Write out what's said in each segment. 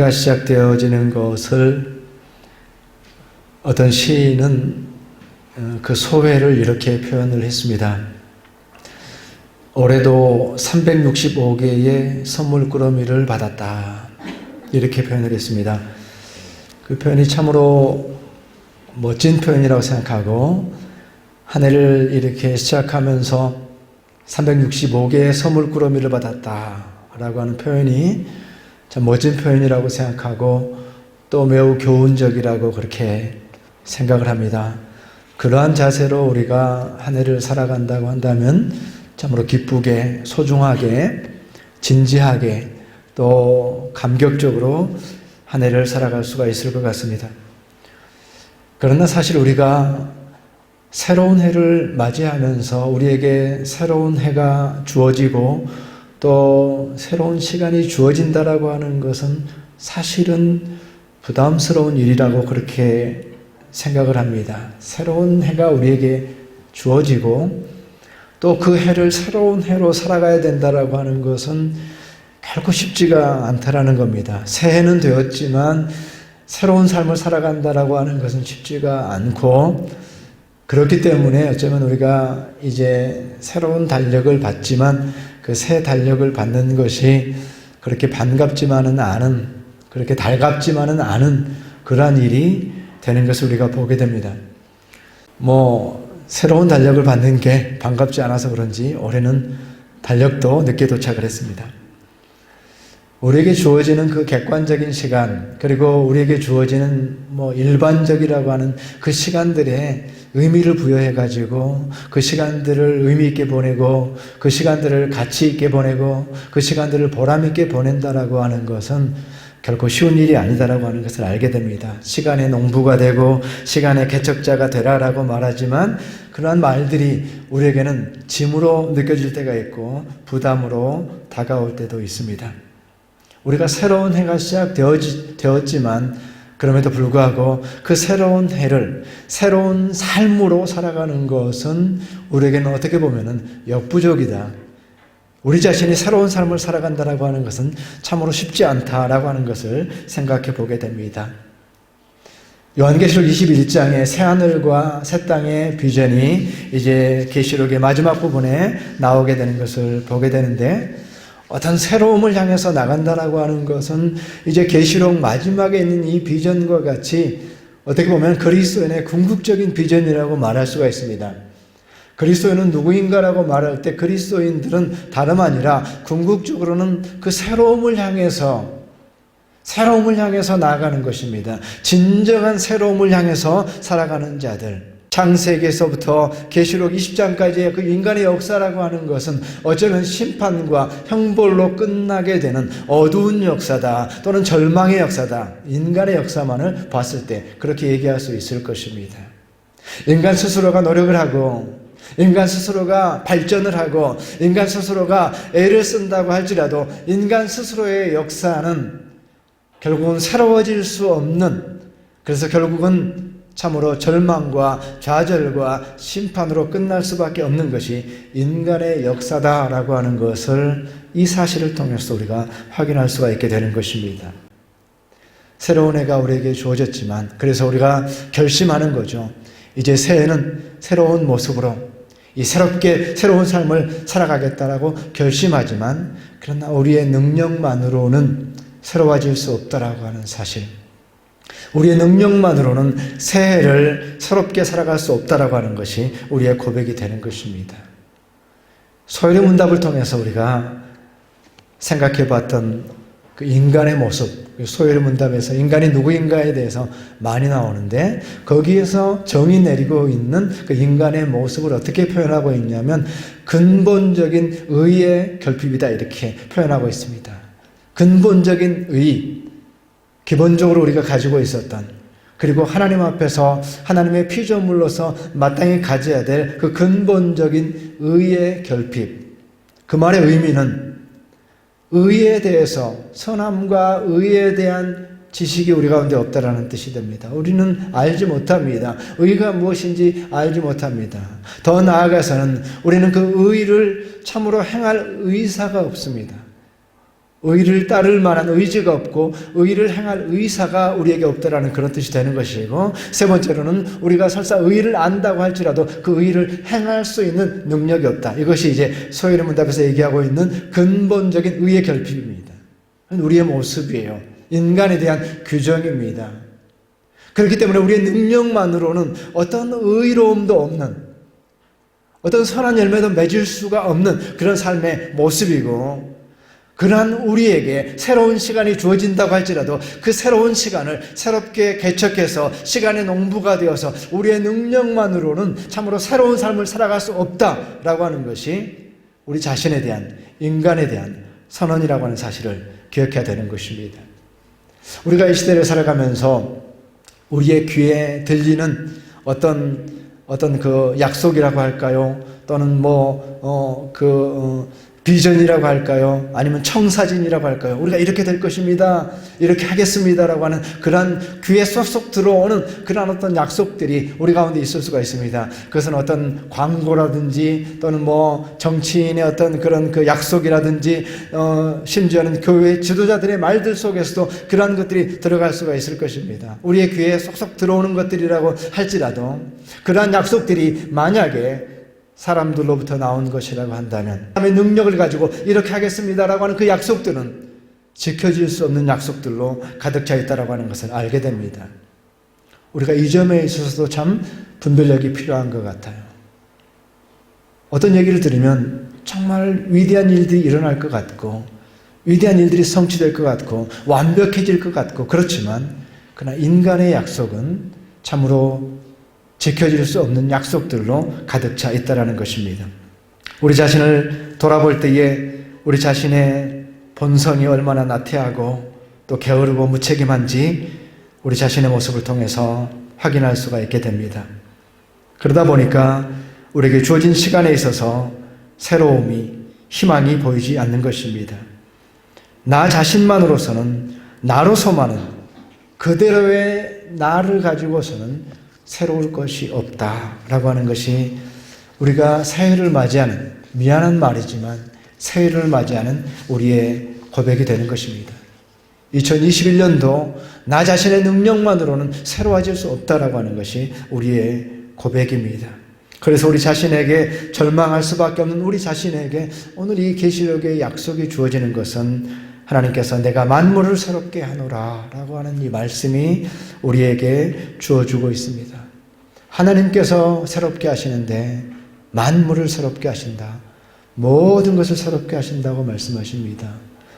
해가 시작되어지는 것을 어떤 시인은 어, 그 소회를 이렇게 표현을 했습니다. 올해도 365개의 선물 꾸러미를 받았다. 이렇게 표현을 했습니다. 그 표현이 참으로 멋진 표현이라고 생각하고 한 해를 이렇게 시작하면서 365개의 선물 꾸러미를 받았다. 라고 하는 표현이 참 멋진 표현이라고 생각하고 또 매우 교훈적이라고 그렇게 생각을 합니다. 그러한 자세로 우리가 한 해를 살아간다고 한다면 참으로 기쁘게, 소중하게, 진지하게, 또 감격적으로 한 해를 살아갈 수가 있을 것 같습니다. 그러나 사실 우리가 새로운 해를 맞이하면서 우리에게 새로운 해가 주어지고 또 새로운 시간이 주어진다라고 하는 것은 사실은 부담스러운 일이라고 그렇게 생각을 합니다. 새로운 해가 우리에게 주어지고 또 그 해를 새로운 해로 살아가야 된다라고 하는 것은 결코 쉽지가 않다라는 겁니다. 새해는 되었지만 새로운 삶을 살아간다라고 하는 것은 쉽지가 않고 그렇기 때문에 어쩌면 우리가 이제 새로운 달력을 받지만 그 새 달력을 받는 것이 그렇게 반갑지만은 않은 그렇게 달갑지만은 않은 그러한 일이 되는 것을 우리가 보게 됩니다. 뭐 새로운 달력을 받는 게 반갑지 않아서 그런지 올해는 달력도 늦게 도착을 했습니다. 우리에게 주어지는 그 객관적인 시간, 그리고 우리에게 주어지는 뭐 일반적이라고 하는 그 시간들에 의미를 부여해가지고 그 시간들을 의미 있게 보내고 그 시간들을 가치 있게 보내고 그 시간들을 보람 있게 보낸다라고 하는 것은 결코 쉬운 일이 아니다라고 하는 것을 알게 됩니다. 시간의 농부가 되고 시간의 개척자가 되라라고 말하지만 그러한 말들이 우리에게는 짐으로 느껴질 때가 있고 부담으로 다가올 때도 있습니다. 우리가 새로운 해가 시작되었지만 그럼에도 불구하고 그 새로운 해를 새로운 삶으로 살아가는 것은 우리에게는 어떻게 보면은 역부족이다. 우리 자신이 새로운 삶을 살아간다라고 하는 것은 참으로 쉽지 않다라고 하는 것을 생각해 보게 됩니다. 요한계시록 21장의 새 하늘과 새 땅의 비전이 이제 계시록의 마지막 부분에 나오게 되는 것을 보게 되는데 어떤 새로움을 향해서 나간다라고 하는 것은 이제 계시록 마지막에 있는 이 비전과 같이 어떻게 보면 그리스도인의 궁극적인 비전이라고 말할 수가 있습니다. 그리스도인은 누구인가라고 말할 때 그리스도인들은 다름 아니라 궁극적으로는 그 새로움을 향해서 새로움을 향해서 나아가는 것입니다. 진정한 새로움을 향해서 살아가는 자들. 창세기에서부터 계시록 20장까지의 그 인간의 역사라고 하는 것은 어쩌면 심판과 형벌로 끝나게 되는 어두운 역사다 또는 절망의 역사다. 인간의 역사만을 봤을 때 그렇게 얘기할 수 있을 것입니다. 인간 스스로가 노력을 하고 인간 스스로가 발전을 하고 인간 스스로가 애를 쓴다고 할지라도 인간 스스로의 역사는 결국은 새로워질 수 없는 그래서 결국은 참으로 절망과 좌절과 심판으로 끝날 수밖에 없는 것이 인간의 역사다라고 하는 것을 이 사실을 통해서 우리가 확인할 수가 있게 되는 것입니다. 새로운 해가 우리에게 주어졌지만 그래서 우리가 결심하는 거죠. 이제 새해는 새로운 모습으로 이 새롭게 새로운 삶을 살아가겠다라고 결심하지만 그러나 우리의 능력만으로는 새로워질 수 없다라고 하는 사실. 우리의 능력만으로는 새해를 새롭게 살아갈 수 없다라고 하는 것이 우리의 고백이 되는 것입니다. 소율의 문답을 통해서 우리가 생각해 봤던 그 인간의 모습, 그 소율의 문답에서 인간이 누구인가에 대해서 많이 나오는데 거기에서 정의 내리고 있는 그 인간의 모습을 어떻게 표현하고 있냐면 근본적인 의의 결핍이다 이렇게 표현하고 있습니다. 근본적인 의, 기본적으로 우리가 가지고 있었던 그리고 하나님 앞에서 하나님의 피조물로서 마땅히 가져야 될 그 근본적인 의의 결핍. 그 말의 의미는 의에 대해서 선함과 의에 대한 지식이 우리 가운데 없다라는 뜻이 됩니다. 우리는 알지 못합니다. 의가 무엇인지 알지 못합니다. 더 나아가서는 우리는 그 의를 참으로 행할 의사가 없습니다. 의를 따를 만한 의지가 없고 의를 행할 의사가 우리에게 없다라는 그런 뜻이 되는 것이고 세 번째로는 우리가 설사 의를 안다고 할지라도 그 의를 행할 수 있는 능력이 없다. 이것이 이제 소위의 문답에서 얘기하고 있는 근본적인 의의 결핍입니다. 우리의 모습이에요. 인간에 대한 규정입니다. 그렇기 때문에 우리의 능력만으로는 어떤 의로움도 없는 어떤 선한 열매도 맺을 수가 없는 그런 삶의 모습이고 그러한 우리에게 새로운 시간이 주어진다고 할지라도 그 새로운 시간을 새롭게 개척해서 시간의 농부가 되어서 우리의 능력만으로는 참으로 새로운 삶을 살아갈 수 없다라고 하는 것이 우리 자신에 대한 인간에 대한 선언이라고 하는 사실을 기억해야 되는 것입니다. 우리가 이 시대를 살아가면서 우리의 귀에 들리는 어떤 어떤 그 약속이라고 할까요? 또는 뭐어그 어, 비전이라고 할까요? 아니면 청사진이라고 할까요? 우리가 이렇게 될 것입니다. 이렇게 하겠습니다라고 하는 그런 귀에 쏙쏙 들어오는 그런 어떤 약속들이 우리 가운데 있을 수가 있습니다. 그것은 어떤 광고라든지 또는 뭐 정치인의 어떤 그런 그 약속이라든지 어 심지어는 교회 지도자들의 말들 속에서도 그러한 것들이 들어갈 수가 있을 것입니다. 우리의 귀에 쏙쏙 들어오는 것들이라고 할지라도 그러한 약속들이 만약에 사람들로부터 나온 것이라고 한다면 사람의 능력을 가지고 이렇게 하겠습니다라고 하는 그 약속들은 지켜질 수 없는 약속들로 가득 차 있다라고 하는 것을 알게 됩니다. 우리가 이 점에 있어서도 참 분별력이 필요한 것 같아요. 어떤 얘기를 들으면 정말 위대한 일들이 일어날 것 같고 위대한 일들이 성취될 것 같고 완벽해질 것 같고 그렇지만 그러나 인간의 약속은 참으로 지켜질 수 없는 약속들로 가득 차 있다라는 것입니다. 우리 자신을 돌아볼 때에 우리 자신의 본성이 얼마나 나태하고 또 게으르고 무책임한지 우리 자신의 모습을 통해서 확인할 수가 있게 됩니다. 그러다 보니까 우리에게 주어진 시간에 있어서 새로움이 희망이 보이지 않는 것입니다. 나 자신만으로서는 나로서만은 그대로의 나를 가지고서는 새로울 것이 없다라고 하는 것이 우리가 새해를 맞이하는 미안한 말이지만 새해를 맞이하는 우리의 고백이 되는 것입니다. 2021년도 나 자신의 능력만으로는 새로워질 수 없다라고 하는 것이 우리의 고백입니다. 그래서 우리 자신에게 절망할 수밖에 없는 우리 자신에게 오늘 이 계시록의 약속이 주어지는 것은 하나님께서 내가 만물을 새롭게 하노라 라고 하는 이 말씀이 우리에게 주어주고 있습니다. 하나님께서 새롭게 하시는데 만물을 새롭게 하신다. 모든 것을 새롭게 하신다고 말씀하십니다.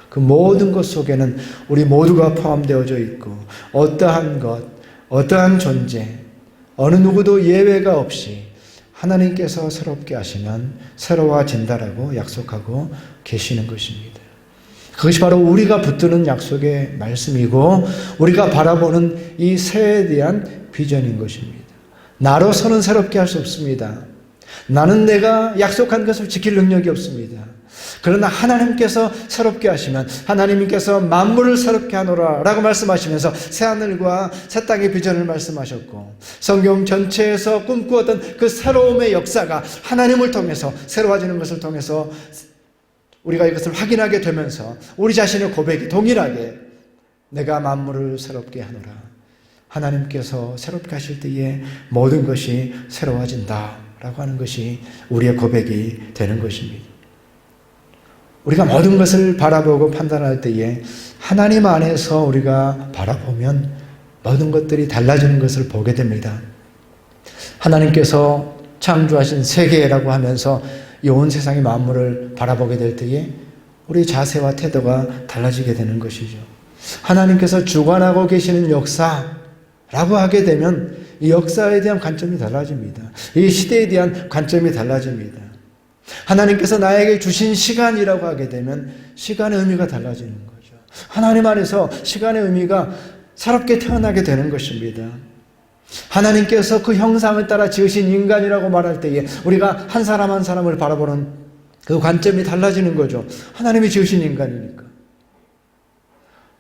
그 모든 것 속에는 우리 모두가 포함되어져 있고 어떠한 것, 어떠한 존재, 어느 누구도 예외가 없이 하나님께서 새롭게 하시면 새로워진다라고 약속하고 계시는 것입니다. 그것이 바로 우리가 붙드는 약속의 말씀이고 우리가 바라보는 이 새에 대한 비전인 것입니다. 나로서는 새롭게 할 수 없습니다. 나는 내가 약속한 것을 지킬 능력이 없습니다. 그러나 하나님께서 새롭게 하시면 하나님께서 만물을 새롭게 하노라 라고 말씀하시면서 새 하늘과 새 땅의 비전을 말씀하셨고 성경 전체에서 꿈꾸었던 그 새로움의 역사가 하나님을 통해서 새로워지는 것을 통해서 우리가 이것을 확인하게 되면서 우리 자신의 고백이 동일하게 내가 만물을 새롭게 하노라. 하나님께서 새롭게 하실 때에 모든 것이 새로워진다. 라고 하는 것이 우리의 고백이 되는 것입니다. 우리가 모든 것을 바라보고 판단할 때에 하나님 안에서 우리가 바라보면 모든 것들이 달라지는 것을 보게 됩니다. 하나님께서 창조하신 세계라고 하면서 이 온 세상의 만물을 바라보게 될 때에 우리 자세와 태도가 달라지게 되는 것이죠. 하나님께서 주관하고 계시는 역사라고 하게 되면 이 역사에 대한 관점이 달라집니다. 이 시대에 대한 관점이 달라집니다. 하나님께서 나에게 주신 시간이라고 하게 되면 시간의 의미가 달라지는 거죠. 하나님 안에서 시간의 의미가 새롭게 태어나게 되는 것입니다. 하나님께서 그 형상을 따라 지으신 인간이라고 말할 때에 우리가 한 사람 한 사람을 바라보는 그 관점이 달라지는 거죠. 하나님이 지으신 인간이니까.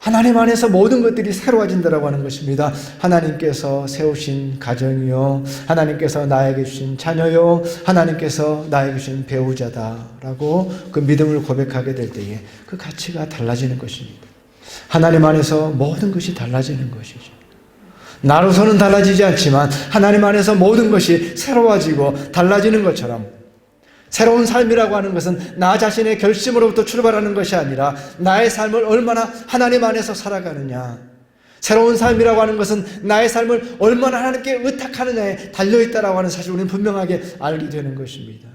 하나님 안에서 모든 것들이 새로워진다라고 하는 것입니다. 하나님께서 세우신 가정이요, 하나님께서 나에게 주신 자녀요, 하나님께서 나에게 주신 배우자다라고 그 믿음을 고백하게 될 때에 그 가치가 달라지는 것입니다. 하나님 안에서 모든 것이 달라지는 것이죠. 나로서는 달라지지 않지만 하나님 안에서 모든 것이 새로워지고 달라지는 것처럼 새로운 삶이라고 하는 것은 나 자신의 결심으로부터 출발하는 것이 아니라 나의 삶을 얼마나 하나님 안에서 살아가느냐. 새로운 삶이라고 하는 것은 나의 삶을 얼마나 하나님께 의탁하느냐에 달려있다라고 하는 사실 우리는 분명하게 알게 되는 것입니다.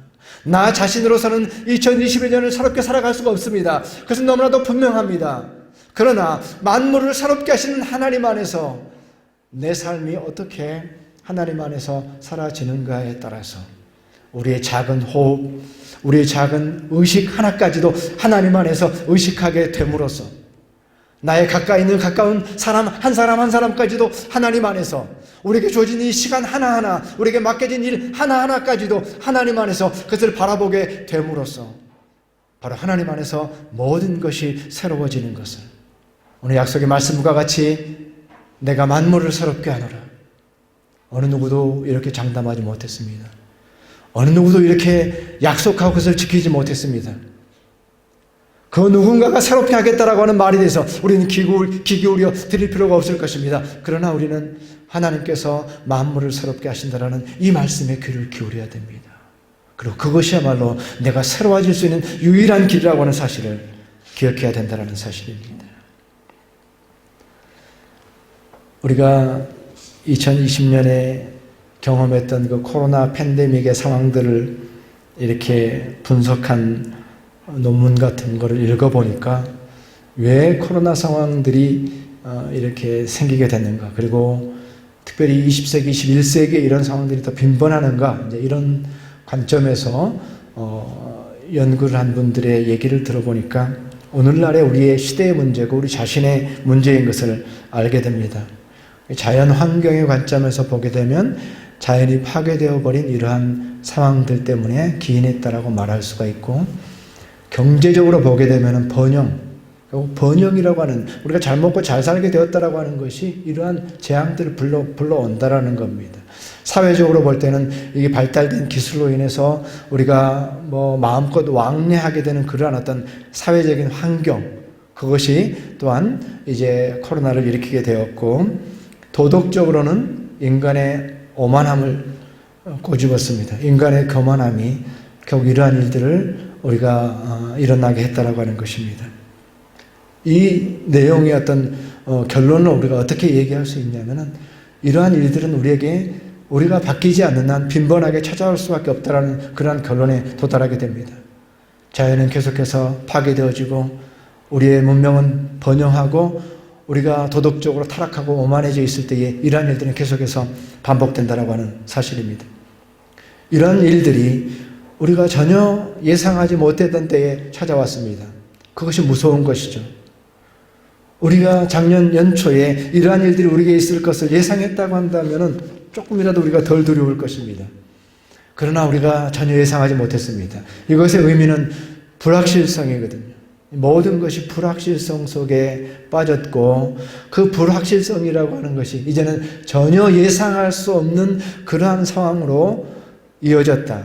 나 자신으로서는 2021년을 새롭게 살아갈 수가 없습니다. 그것은 너무나도 분명합니다. 그러나 만물을 새롭게 하시는 하나님 안에서 내 삶이 어떻게 하나님 안에서 사라지는가에 따라서 우리의 작은 호흡, 우리의 작은 의식 하나까지도 하나님 안에서 의식하게 됨으로써 나의 가까이 있는 가까운 사람 한 사람 한 사람까지도 하나님 안에서 우리에게 주어진 이 시간 하나하나 우리에게 맡겨진 일 하나하나까지도 하나님 안에서 그것을 바라보게 됨으로써 바로 하나님 안에서 모든 것이 새로워지는 것을 오늘 약속의 말씀과 같이 내가 만물을 새롭게 하노라 어느 누구도 이렇게 장담하지 못했습니다. 어느 누구도 이렇게 약속하고 그것을 지키지 못했습니다. 그 누군가가 새롭게 하겠다라고 하는 말에 대해서 우리는 기울, 기울여 드릴 필요가 없을 것입니다. 그러나 우리는 하나님께서 만물을 새롭게 하신다라는 이 말씀에 귀를 기울여야 됩니다. 그리고 그것이야말로 내가 새로워질 수 있는 유일한 길이라고 하는 사실을 기억해야 된다는 사실입니다. 우리가 2020년에 경험했던 그 코로나 팬데믹의 상황들을 이렇게 분석한 논문 같은 거를 읽어보니까 왜 코로나 상황들이 어, 이렇게 생기게 됐는가. 그리고 특별히 20세기, 21세기에 이런 상황들이 더 빈번하는가. 이런 관점에서 어, 연구를 한 분들의 얘기를 들어보니까 오늘날의 우리의 시대의 문제고 우리 자신의 문제인 것을 알게 됩니다. 자연 환경의 관점에서 보게 되면 자연이 파괴되어 버린 이러한 상황들 때문에 기인했다라고 말할 수가 있고 경제적으로 보게 되면 번영 번영이라고 하는 우리가 잘 먹고 잘 살게 되었다라고 하는 것이 이러한 재앙들을 불러 불러온다라는 겁니다. 사회적으로 볼 때는 이게 발달된 기술로 인해서 우리가 뭐 마음껏 왕래하게 되는 그러한 어떤 사회적인 환경 그것이 또한 이제 코로나를 일으키게 되었고 도덕적으로는 인간의 오만함을 꼬집었습니다. 인간의 거만함이 결국 이러한 일들을 우리가 일어나게 했다라고 하는 것입니다. 이 내용의 어떤 결론을 우리가 어떻게 얘기할 수 있냐면은 이러한 일들은 우리에게 우리가 바뀌지 않는 한 빈번하게 찾아올 수밖에 없다라는 그러한 결론에 도달하게 됩니다. 자연은 계속해서 파괴되어지고 우리의 문명은 번영하고 우리가 도덕적으로 타락하고 오만해져 있을 때에 이러한 일들은 계속해서 반복된다라고 하는 사실입니다. 이런 일들이 우리가 전혀 예상하지 못했던 때에 찾아왔습니다. 그것이 무서운 것이죠. 우리가 작년 연초에 이러한 일들이 우리에게 있을 것을 예상했다고 한다면 조금이라도 우리가 덜 두려울 것입니다. 그러나 우리가 전혀 예상하지 못했습니다. 이것의 의미는 불확실성이거든요. 모든 것이 불확실성 속에 빠졌고 그 불확실성이라고 하는 것이 이제는 전혀 예상할 수 없는 그러한 상황으로 이어졌다.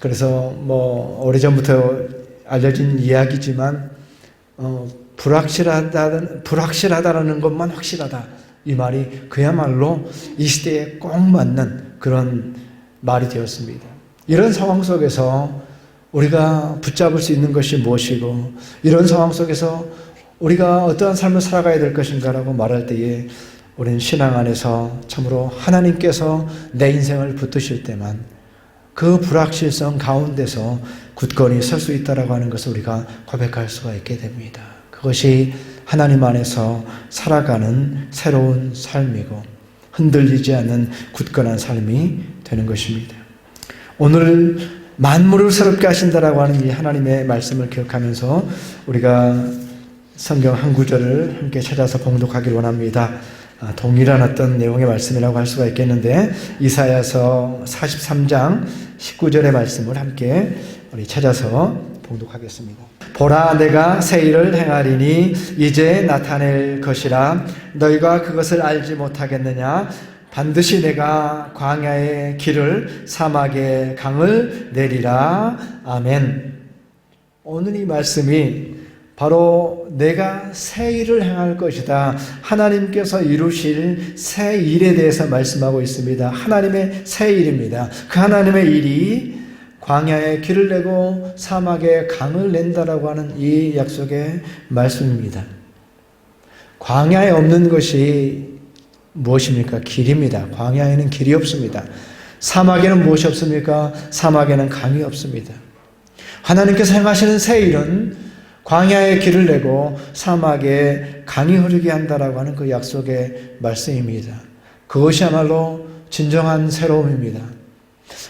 그래서 뭐 오래전부터 알려진 이야기지만 어, 불확실하다 불확실하다라는 것만 확실하다 이 말이 그야말로 이 시대에 꼭 맞는 그런 말이 되었습니다. 이런 상황 속에서 우리가 붙잡을 수 있는 것이 무엇이고 이런 상황 속에서 우리가 어떠한 삶을 살아가야 될 것인가라고 말할 때에 우리는 신앙 안에서 참으로 하나님께서 내 인생을 붙드실 때만 그 불확실성 가운데서 굳건히 설 수 있다라고 하는 것을 우리가 고백할 수가 있게 됩니다. 그것이 하나님 안에서 살아가는 새로운 삶이고 흔들리지 않는 굳건한 삶이 되는 것입니다. 오늘 만물을 새롭게 하신다라고 하는 이 하나님의 말씀을 기억하면서 우리가 성경 한 구절을 함께 찾아서 봉독하길 원합니다. 아, 동일한 어떤 내용의 말씀이라고 할 수가 있겠는데 이사야서 43장 19절의 말씀을 함께 우리 찾아서 봉독하겠습니다. 보라 내가 새 일을 행하리니 이제 나타낼 것이라 너희가 그것을 알지 못하겠느냐 반드시 내가 광야의 길을 사막의 강을 내리라 아멘. 오늘 이 말씀이 바로 내가 새 일을 행할 것이다. 하나님께서 이루실 새 일에 대해서 말씀하고 있습니다. 하나님의 새 일입니다. 그 하나님의 일이 광야에 길을 내고 사막에 강을 낸다라고 하는 이 약속의 말씀입니다. 광야에 없는 것이 무엇입니까? 길입니다. 광야에는 길이 없습니다. 사막에는 무엇이 없습니까? 사막에는 강이 없습니다. 하나님께서 행하시는 새 일은 광야에 길을 내고 사막에 강이 흐르게 한다라고 하는 그 약속의 말씀입니다. 그것이야말로 진정한 새로움입니다.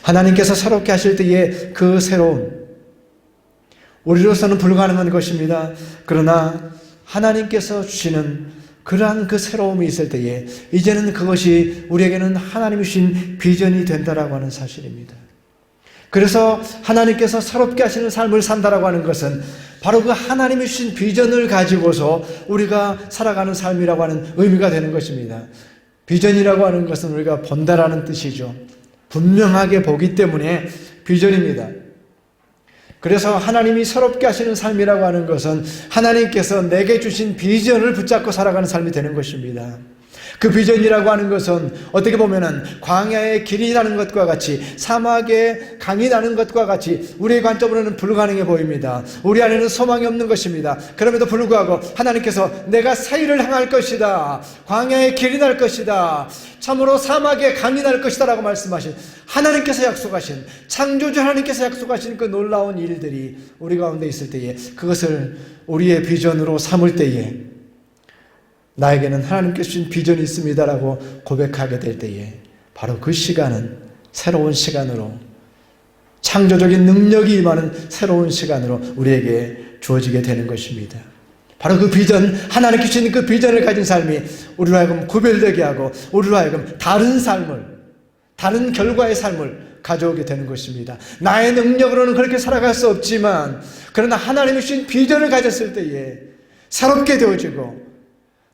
하나님께서 새롭게 하실 때의 그 새로움, 우리로서는 불가능한 것입니다. 그러나 하나님께서 주시는 그러한 그 새로움이 있을 때에 이제는 그것이 우리에게는 하나님이 주신 비전이 된다라고 하는 사실입니다. 그래서 하나님께서 새롭게 하시는 삶을 산다라고 하는 것은 바로 그 하나님이 주신 비전을 가지고서 우리가 살아가는 삶이라고 하는 의미가 되는 것입니다. 비전이라고 하는 것은 우리가 본다라는 뜻이죠. 분명하게 보기 때문에 비전입니다. 그래서 하나님이 새롭게 하시는 삶이라고 하는 것은 하나님께서 내게 주신 비전을 붙잡고 살아가는 삶이 되는 것입니다. 그 비전이라고 하는 것은 어떻게 보면은 광야의 길이 나는 것과 같이 사막에 강이 나는 것과 같이 우리의 관점으로는 불가능해 보입니다. 우리 안에는 소망이 없는 것입니다. 그럼에도 불구하고 하나님께서 내가 사일을 향할 것이다. 광야의 길이 날 것이다. 참으로 사막에 강이 날 것이다 라고 말씀하신 하나님께서 약속하신 창조주 하나님께서 약속하신 그 놀라운 일들이 우리 가운데 있을 때에 그것을 우리의 비전으로 삼을 때에 나에게는 하나님께 주신 비전이 있습니다라고 고백하게 될 때에 바로 그 시간은 새로운 시간으로 창조적인 능력이 임하는 새로운 시간으로 우리에게 주어지게 되는 것입니다. 바로 그 비전, 하나님께 주신 그 비전을 가진 삶이 우리로 하여금 구별되게 하고 우리로 하여금 다른 삶을, 다른 결과의 삶을 가져오게 되는 것입니다. 나의 능력으로는 그렇게 살아갈 수 없지만 그러나 하나님이 주신 비전을 가졌을 때에 새롭게 되어지고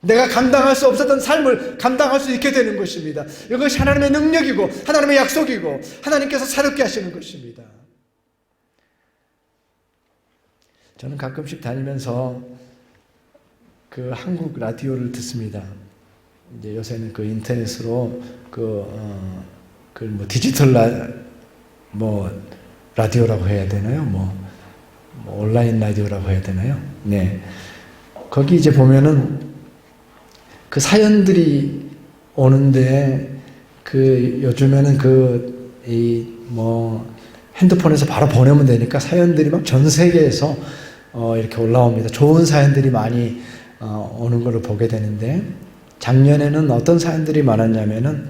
내가 감당할 수 없었던 삶을 감당할 수 있게 되는 것입니다. 이것이 하나님의 능력이고 하나님의 약속이고 하나님께서 새롭게 하시는 것입니다. 저는 가끔씩 다니면서 그 한국 라디오를 듣습니다. 이제 요새는 그 인터넷으로 그, 어, 그 뭐 디지털 라, 뭐 라디오라고 해야 되나요? 뭐, 뭐 온라인 라디오라고 해야 되나요? 네. 거기 이제 보면은 그 사연들이 오는데 그 요즘에는 그 이 뭐 핸드폰에서 바로 보내면 되니까 사연들이 막 전 세계에서 어 이렇게 올라옵니다. 좋은 사연들이 많이 어 오는 것을 보게 되는데 작년에는 어떤 사연들이 많았냐면은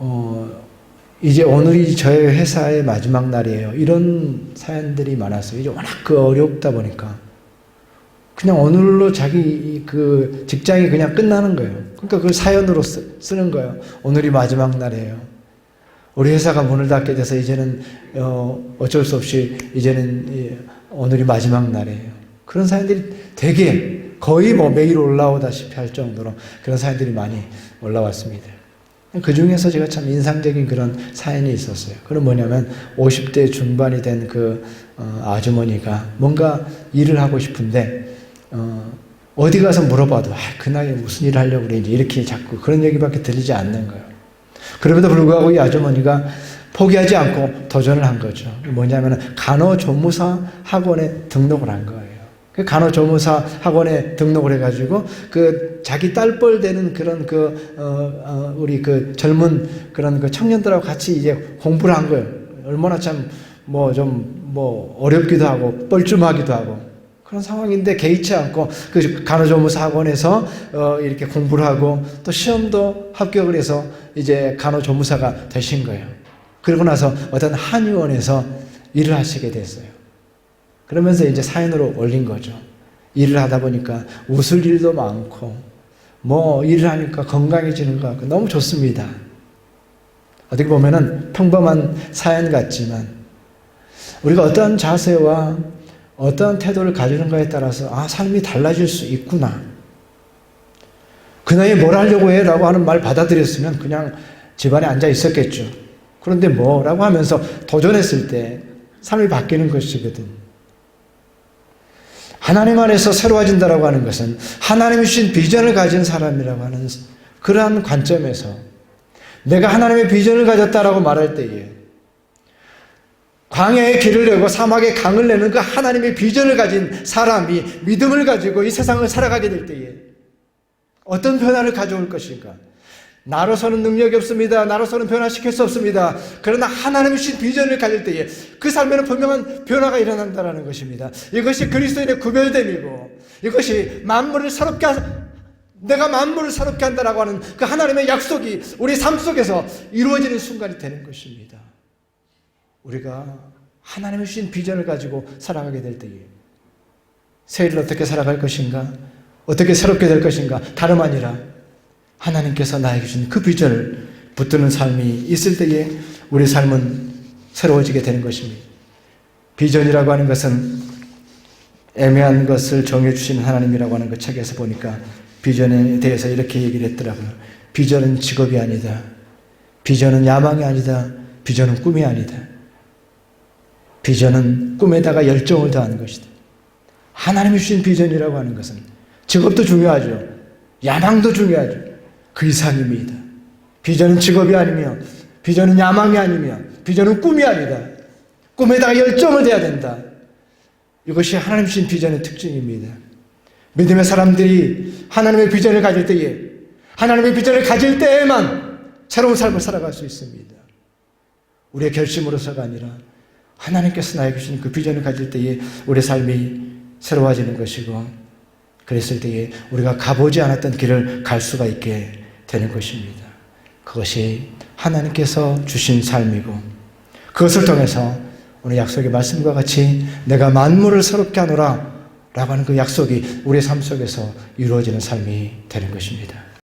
어 이제 오늘이 저의 회사의 마지막 날이에요. 이런 사연들이 많았어요. 이제 워낙 그 어렵다 보니까 그냥 오늘로 자기 그 직장이 그냥 끝나는 거예요. 그러니까 그걸 사연으로 쓰, 는 거예요. 오늘이 마지막 날이에요. 우리 회사가 문을 닫게 돼서 이제는 어, 어쩔 수 없이 이제는 오늘이 마지막 날이에요. 그런 사연들이 되게 거의 뭐 매일 올라오다시피 할 정도로 그런 사연들이 많이 올라왔습니다. 그 중에서 제가 참 인상적인 그런 사연이 있었어요. 그건 뭐냐면 50대 중반이 된그 어, 아주머니가 뭔가 일을 하고 싶은데 어, 어디 가서 물어봐도 아, 그 나이에 무슨 일을 하려고 그래 이렇게 자꾸 그런 얘기밖에 들리지 않는 거예요. 그럼에도 불구하고 이 아주머니가 포기하지 않고 도전을 한 거죠. 뭐냐면 간호조무사 학원에 등록을 한 거예요. 그 간호조무사 학원에 등록을 해가지고 그 자기 딸뻘 되는 그런 그 어, 어, 우리 그 젊은 그런 그 청년들하고 같이 이제 공부를 한 거예요. 얼마나 참 뭐 좀뭐 어렵기도 하고 뻘쭘하기도 하고 그런 상황인데 개의치 않고 그 간호조무사 학원에서 어 이렇게 공부를 하고 또 시험도 합격을 해서 이제 간호조무사가 되신 거예요. 그러고 나서 어떤 한의원에서 일을 하시게 됐어요. 그러면서 이제 사연으로 올린 거죠. 일을 하다 보니까 웃을 일도 많고 뭐 일을 하니까 건강해지는 것 같고 너무 좋습니다. 어떻게 보면은 평범한 사연 같지만 우리가 어떠한 자세와 어떠한 태도를 가지는가에 따라서 아 삶이 달라질 수 있구나. 그 나이에 뭘 하려고 해? 라고 하는 말 받아들였으면 그냥 집안에 앉아 있었겠죠. 그런데 뭐 라고 하면서 도전했을 때 삶이 바뀌는 것이거든. 하나님 안에서 새로워진다라고 하는 것은 하나님이 주신 비전을 가진 사람이라고 하는 그러한 관점에서 내가 하나님의 비전을 가졌다라고 말할 때에 광야의 길을 내고 사막의 강을 내는 그 하나님의 비전을 가진 사람이 믿음을 가지고 이 세상을 살아가게 될 때에 어떤 변화를 가져올 것인가? 나로서는 능력이 없습니다. 나로서는 변화시킬 수 없습니다. 그러나 하나님이 주신 비전을 가질 때에 그 삶에는 분명한 변화가 일어난다는 것입니다. 이것이 그리스도인의 구별됨이고 이것이 만물을 새롭게 하, 내가 만물을 새롭게 한다라고 하는 그 하나님의 약속이 우리 삶 속에서 이루어지는 순간이 되는 것입니다. 우리가 하나님이 주신 비전을 가지고 살아가게 될 때에 새해를 어떻게 살아갈 것인가? 어떻게 새롭게 될 것인가? 다름 아니라 하나님께서 나에게 주신 그 비전을 붙드는 삶이 있을 때에 우리 삶은 새로워지게 되는 것입니다. 비전이라고 하는 것은 애매한 것을 정해주시는 하나님이라고 하는 그 책에서 보니까 비전에 대해서 이렇게 얘기를 했더라고요. 비전은 직업이 아니다. 비전은 야망이 아니다. 비전은 꿈이 아니다. 비전은 꿈에다가 열정을 더하는 것이다. 하나님이 주신 비전이라고 하는 것은 직업도 중요하죠. 야망도 중요하죠. 그 이상입니다. 비전은 직업이 아니며, 비전은 야망이 아니며, 비전은 꿈이 아니다. 꿈에다가 열정을 대야 된다. 이것이 하나님 주신 비전의 특징입니다. 믿음의 사람들이 하나님의 비전을 가질 때에, 하나님의 비전을 가질 때에만 새로운 삶을 살아갈 수 있습니다. 우리의 결심으로서가 아니라 하나님께서 나에게 주신 그 비전을 가질 때에 우리의 삶이 새로워지는 것이고, 그랬을 때에 우리가 가보지 않았던 길을 갈 수가 있게 되는 것입니다. 그것이 하나님께서 주신 삶이고 그것을 통해서 오늘 약속의 말씀과 같이 내가 만물을 새롭게 하노라 라고 하는 그 약속이 우리의 삶 속에서 이루어지는 삶이 되는 것입니다.